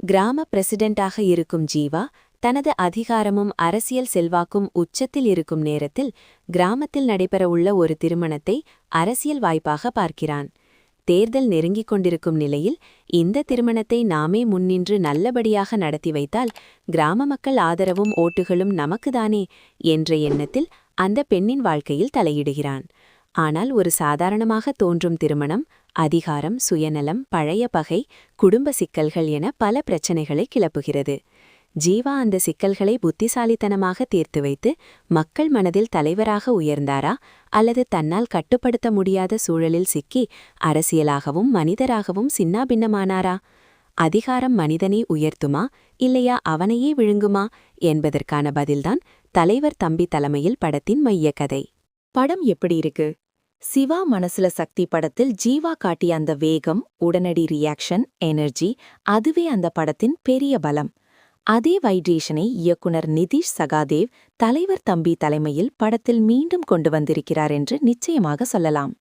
கிராம பிரசிடெண்டாக இருக்கும் ஜீவா தனது அதிகாரமும் அரசியல் செல்வாக்கும் உச்சத்தில் இருக்கும் நேரத்தில் கிராமத்தில் நடைபெறவுள்ள ஒரு திருமணத்தை அரசியல் வாய்ப்பாக பார்க்கிறான். தேர்தல் நெருங்கிக் கொண்டிருக்கும் நிலையில் இந்த திருமணத்தை நாமே முன்னின்று நல்லபடியாக நடத்தி வைத்தால் கிராம மக்கள் ஆதரவும் ஓட்டுகளும் நமக்குதானே என்ற எண்ணத்தில் அந்த பெண்ணின் வாழ்க்கையில் தலையிடுகிறான். ஆனால் ஒரு சாதாரணமாக தோன்றும் திருமணம் அதிகாரம் சுயநலம் பழைய பகை குடும்ப சிக்கல்கள் என பல பிரச்சனைகளை கிளப்புகிறது. ஜீவா அந்த சிக்கல்களை புத்திசாலித்தனமாக தீர்த்து வைத்து மக்கள் மனதில் தலைவராக உயர்ந்தாரா அல்லது தன்னால் கட்டுப்படுத்த முடியாத சூழலில் சிக்கி அரசியலாகவும் மனிதராகவும் சின்னாபின்னமானாரா? அதிகாரம் மனிதனை உயர்த்துமா இல்லையா அவனையே விழுங்குமா என்பதற்கான பதில்தான் தலைவர் தம்பி தலைமையில் படத்தின் மையக்கதை. படம் எப்படி இருக்கு? சிவா மனசுல சக்தி படத்தில் ஜீவா காட்டிய அந்த வேகம் உடனடி ரியாக்ஷன் எனர்ஜி அதுவே அந்த படத்தின் பெரிய பலம். அதே வைட்ரேஷனை இயக்குனர் நிதிஷ் சகாதேவ் தலைவர் தம்பி தலைமையில் படத்தில் மீண்டும் கொண்டு வந்திருக்கிறார் என்று நிச்சயமாக சொல்லலாம்.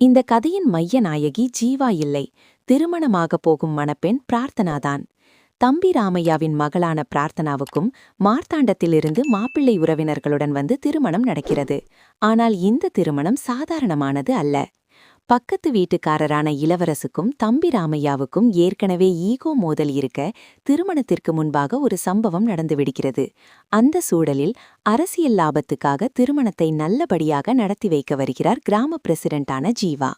இந்த கதையின் மைய நாயகி ஜீவா இல்லை. திருமணமாகப் போகும் மணப்பெண் பிரார்த்தனாதான். தம்பி ராமையாவின் மகளான பிரார்த்தனாவுக்கும் மார்த்தாண்டத்திலிருந்து மாப்பிள்ளை உறவினர்களுடன் வந்து திருமணம் நடக்கிறது. ஆனால் இந்த திருமணம் சாதாரணமானது அல்ல. பக்கத்து வீட்டுக்காரரான இளவரசுக்கும் தம்பி ராமையாவுக்கும் ஏற்கனவே ஈகோ மோதல் இருக்க திருமணத்திற்கு முன்பாக ஒரு சம்பவம் நடந்துவிடுகிறது. அந்த சூழலில் அரசியல் லாபத்துக்காக திருமணத்தை நல்லபடியாக நடத்தி வைக்க வருகிறார் கிராம பிரசிடென்டான ஜீவா.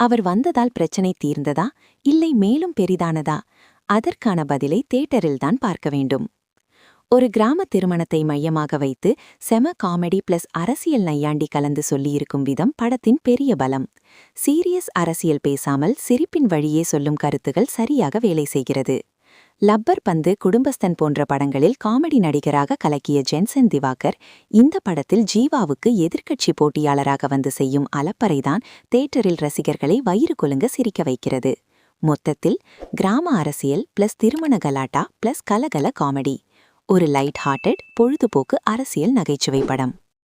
அவர் வந்ததால் பிரச்சனை தீர்ந்ததா? இல்லை மேலும் பெரிதானதா? அதற்கான பதிலை தேட்டரில்தான் பார்க்க வேண்டும். ஒரு கிராம திருமணத்தை மையமாக வைத்து செம காமெடி பிளஸ் அரசியல் நையாண்டி கலந்து சொல்லியிருக்கும் விதம் படத்தின் பெரிய பலம். சீரியஸ் அரசியல் பேசாமல் சிரிப்பின் வழியே சொல்லும் கருத்துகள் சரியாக வேலை செய்கிறது. லப்பர் பந்து குடும்பஸ்தன் போன்ற படங்களில் காமெடி நடிகராக கலக்கிய ஜென்சன் திவாகர் இந்த படத்தில் ஜீவாவுக்கு எதிர்க்கட்சி போட்டியாளராக வந்து செய்யும் அலப்பறைதான் தேட்டரில் ரசிகர்களை வயிறு கொலுங்க சிரிக்க வைக்கிறது. மொத்தத்தில் கிராம அரசியல் பிளஸ் திருமண கலாட்டா பிளஸ் கலகல காமெடி ஒரு லைட் ஹார்ட்டட் பொழுதுபோக்கு அரசியல் நகைச்சுவை படம்.